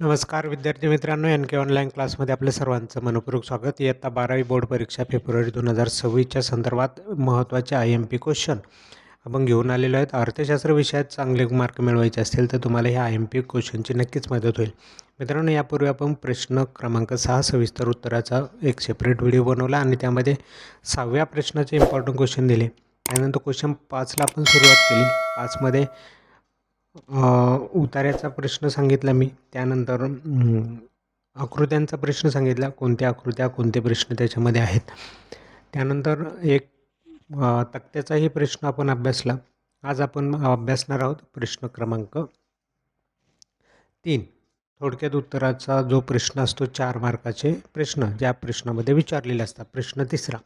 नमस्कार विद्यार्थी मित्रांनो. एन के ऑनलाईन क्लासमध्ये आपल्या सर्वांचं मनपूर्वक स्वागत. इयत्ता बारावी बोर्ड परीक्षा फेब्रुवारी दोन हजार सव्वीसच्या संदर्भात महत्त्वाचे आय एम पी क्वेश्चन आपण घेऊन आलेलो आहेत. अर्थशास्त्र विषयात चांगले मार्क मिळवायचे असतील तर तुम्हाला ह्या आय एम पी क्वेश्चनची नक्कीच मदत होईल. मित्रांनो यापूर्वी आपण प्रश्न क्रमांक सहा सविस्तर उत्तराचा एक सेपरेट व्हिडिओ बनवला आणि त्यामध्ये सहाव्या प्रश्नाचे इम्पॉर्टंट क्वेश्चन दिले. त्यानंतर क्वेश्चन पाचला आपण सुरुवात केली. पाचमध्ये उतार्याचा प्रश्न सांगितला मी. त्यानंतर आकृत्यांचा प्रश्न सांगितला. कोणत्या आकृत्या कोणते प्रश्न त्याच्यामध्ये आहेत? त्यानंतर एक तक्त्याचाही प्रश्न आपण अभ्यासला. आज आपण अभ्यासणार आहोत प्रश्न क्रमांक तीन. थोडक्यात उत्तराचा जो प्रश्न असतो चार मार्काचे प्रश्न ज्या प्रश्नामध्ये विचारलेले असतात. प्रश्न तिसरा.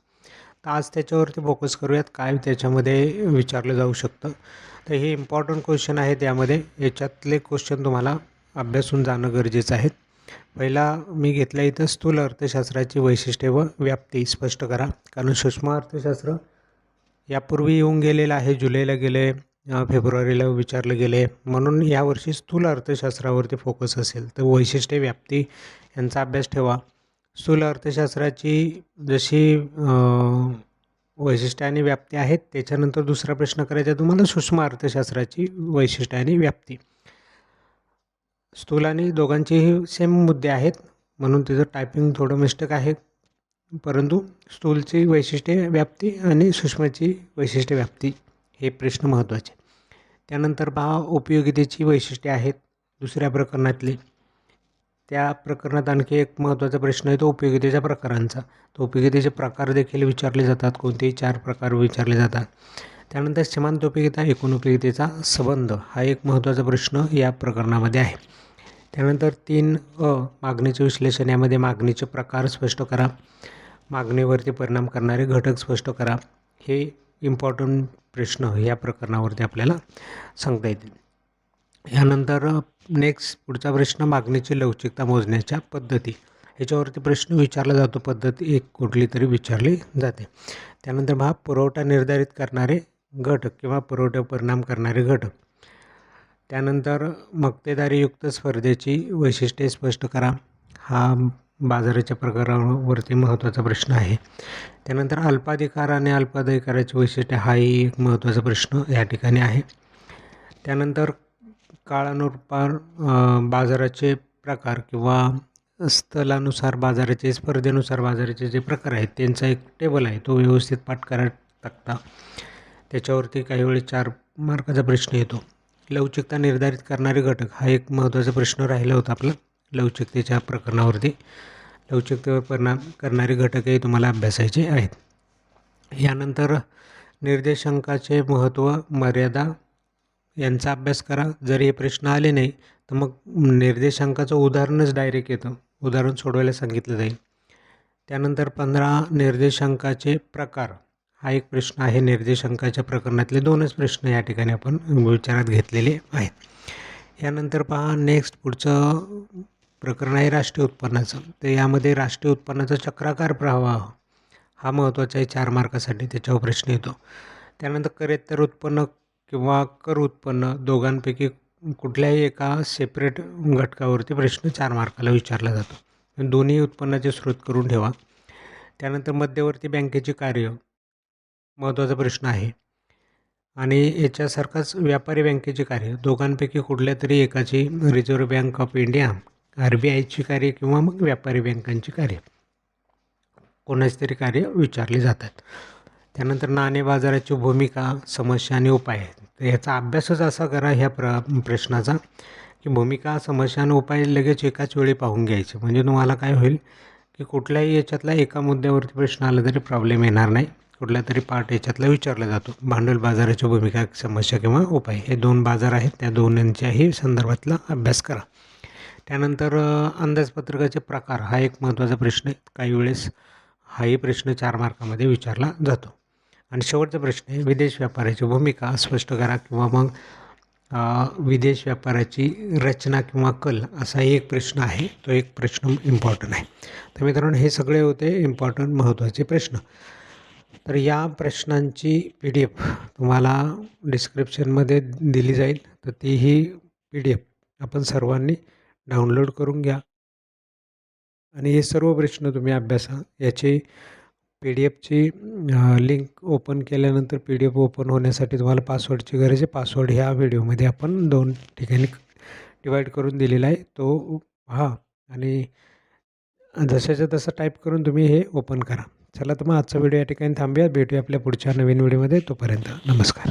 तर आज त्याच्यावरती फोकस करूयात. काय त्याच्यामध्ये विचारलं जाऊ शकतं? तर हे इम्पॉर्टंट क्वेश्चन आहेत यामध्ये. याच्यातले क्वेश्चन तुम्हाला अभ्यासून जाणं गरजेचं आहे. पहिला मी घेतला इथं स्थूल अर्थशास्त्राची वैशिष्ट्ये व व्याप्ती. स्पष्ट करा. कारण सूक्ष्म अर्थशास्त्र यापूर्वी येऊन गेलेलं आहे. जुलैला गेले फेब्रुवारीला विचारलं गेले. म्हणून यावर्षी स्थूल अर्थशास्त्रावरती फोकस असेल. तर वैशिष्ट्ये व्याप्ती यांचा अभ्यास ठेवा. स्थूल अर्थशास्त्राची जशी वैशिष्ट्ये आणि व्याप्ती आहेत. त्याच्यानंतर दुसरा प्रश्न करायचा तुम्हाला सूक्ष्म अर्थशास्त्राची वैशिष्ट्य आणि व्याप्ती. स्थूल आणि दोघांचेही सेम मुद्दे आहेत म्हणून तिचं टायपिंग थोडं मिस्टेक आहे. परंतु स्थूलची वैशिष्ट्ये व्याप्ती आणि सूक्ष्मची वैशिष्ट्ये व्याप्ती हे प्रश्न महत्त्वाचे त्यानंतर पहा उपयोगितेची वैशिष्ट्ये आहेत दुसऱ्या प्रकरणातली. त्या प्रकरणात आणखी एक महत्त्वाचा प्रश्न आहे तो उपयोगितेच्या प्रकारांचा. तो उपयोगितेचे प्रकार देखील विचारले जातात कोणतेही चार प्रकार विचारले जातात. त्यानंतर समांत उपयोगिता एकूण उपयोगितेचा संबंध हा एक महत्त्वाचा प्रश्न या प्रकरणामध्ये आहे. त्यानंतर तीन अ मागणीचे विश्लेषण यामध्ये मागणीचे प्रकार स्पष्ट करा. मागणीवरती परिणाम करणारे घटक स्पष्ट करा. हे इम्पॉर्टंट प्रश्न या प्रकरणावरती आपल्याला सांगता येतील. यानंतर नेक्स्ट पुढचा प्रश्न मागणीची लवचिकता मोजण्याच्या पद्धती. ह्याच्यावरती प्रश्न विचारला जातो. पद्धत एक कुठली तरी विचारली जाते. त्यानंतर महा पुरवठा निर्धारित करणारे घटक किंवा पुरवठ्यावर परिणाम करणारे घटक. त्यानंतर मक्तेदारीयुक्त स्पर्धेची वैशिष्ट्ये स्पष्ट करा. हा बाजाराच्या प्रकारावरती महत्त्वाचा प्रश्न आहे. त्यानंतर अल्पाधिकार आणि अल्पाधिकाराची वैशिष्ट्ये हाही एक महत्त्वाचा प्रश्न या ठिकाणी आहे. त्यानंतर काळानुसार बाजाराचे प्रकार किंवा स्थलानुसार बाजाराचे स्पर्धेनुसार बाजाराचे जे प्रकार आहेत त्यांचा एक टेबल आहे तो व्यवस्थित पाठ करा टाकता. त्याच्यावरती काही वेळेस चार मार्काचा प्रश्न येतो. लवचिकता निर्धारित करणारे घटक हा एक महत्त्वाचा प्रश्न राहिला होता आपला लवचिकतेच्या प्रकरणावरती. लवचिकतेवर परिणाम करणारे घटकही तुम्हाला अभ्यासायचे आहेत. यानंतर निर्देशांकाचे महत्त्व मर्यादा यांचा अभ्यास करा. जर हे प्रश्न आले नाही तर मग निर्देशांकाचं उदाहरणच डायरेक्ट येतं. उदाहरण सोडवायला सांगितलं जाईल. त्यानंतर पंधरा निर्देशांकाचे प्रकार. हा एक प्रश्न आहे. निर्देशांकाच्या प्रकरणातले दोनच प्रश्न या ठिकाणी आपण विचारात घेतलेले आहेत. यानंतर पहा नेक्स्ट पुढचं प्रकरण आहे राष्ट्रीय उत्पन्नाचं. तर यामध्ये राष्ट्रीय उत्पन्नाचा चक्राकार प्रवाह हा महत्त्वाचा आहे चार मार्कासाठी त्याच्यावर प्रश्न येतो. त्यानंतर करेत्तर उत्पन्न किंवा कर उत्पन्न दोघांपैकी कुठल्याही एका सेपरेट घटकावरती प्रश्न चार मार्काला विचारला जातो. दोन्ही उत्पन्नाचे स्रोत करून ठेवा. त्यानंतर मध्यवर्ती बँकेचे कार्य महत्त्वाचा प्रश्न आहे. आणि याच्यासारखाच व्यापारी बँकेचे कार्य दोघांपैकी कुठल्या तरी एकाची Reserve Bank of India R B आयची कार्य किंवा मग व्यापारी बँकांची कार्य. कोणाचे तरी कार्य विचारले जातात. त्यानंतर नाणे बाजाराची भूमिका समस्या आणि उपाय. आहेत तर ह्याचा अभ्यासच असा करा ह्या प्र प्रश्नाचा की भूमिका समस्या आणि उपाय लगेच एकाच वेळी पाहून घ्यायचे. म्हणजे तुम्हाला काय होईल की कुठल्याही याच्यातला एका मुद्द्यावरती प्रश्न आला तरी प्रॉब्लेम येणार नाही. कुठल्या तरी पार्ट याच्यातला विचारला जातो. भांडवल बाजाराची भूमिका समस्या किंवा उपाय. हे दोन बाजार आहेत. त्या दोन्हींच्याही संदर्भातला अभ्यास करा. त्यानंतर अंदाजपत्रकाचे प्रकार. हा एक महत्त्वाचा प्रश्न आहे. काही वेळेस हाही प्रश्न चार मार्कामध्ये विचारला जातो. आणि शेवटचा प्रश्न आहे विदेश व्यापाराची भूमिका स्पष्ट करा किंवा मग विदेश व्यापाराची रचना किंवा कल असाही एक प्रश्न आहे तो एक प्रश्न इम्पॉर्टंट आहे. तर मित्रांनो हे सगळे होते इम्पॉर्टंट महत्त्वाचे प्रश्न. तर या प्रश्नांची पी डी एफ तुम्हाला डिस्क्रिप्शनमध्ये दिली जाईल. तर तीही पी डी एफ आपण सर्वांनी डाउनलोड करून घ्या. आणि हे सर्व प्रश्न तुम्ही अभ्यासा याची पी डी एफची लिंक ओपन केल्यानंतर पी डी एफ ओपन होण्यासाठी तुम्हाला पासवर्डची गरज आहे. पासवर्ड ह्या व्हिडिओमध्ये आपण दोन ठिकाणी डिवाईड करून दिलेला आहे. तो हां आणि जशाच्या तसं टाईप करून तुम्ही हे ओपन करा. चला तर मग आजचा व्हिडिओ या ठिकाणी थांबूया. भेटूया आपल्या पुढच्या नवीन व्हिडिओमध्ये. तोपर्यंत नमस्कार.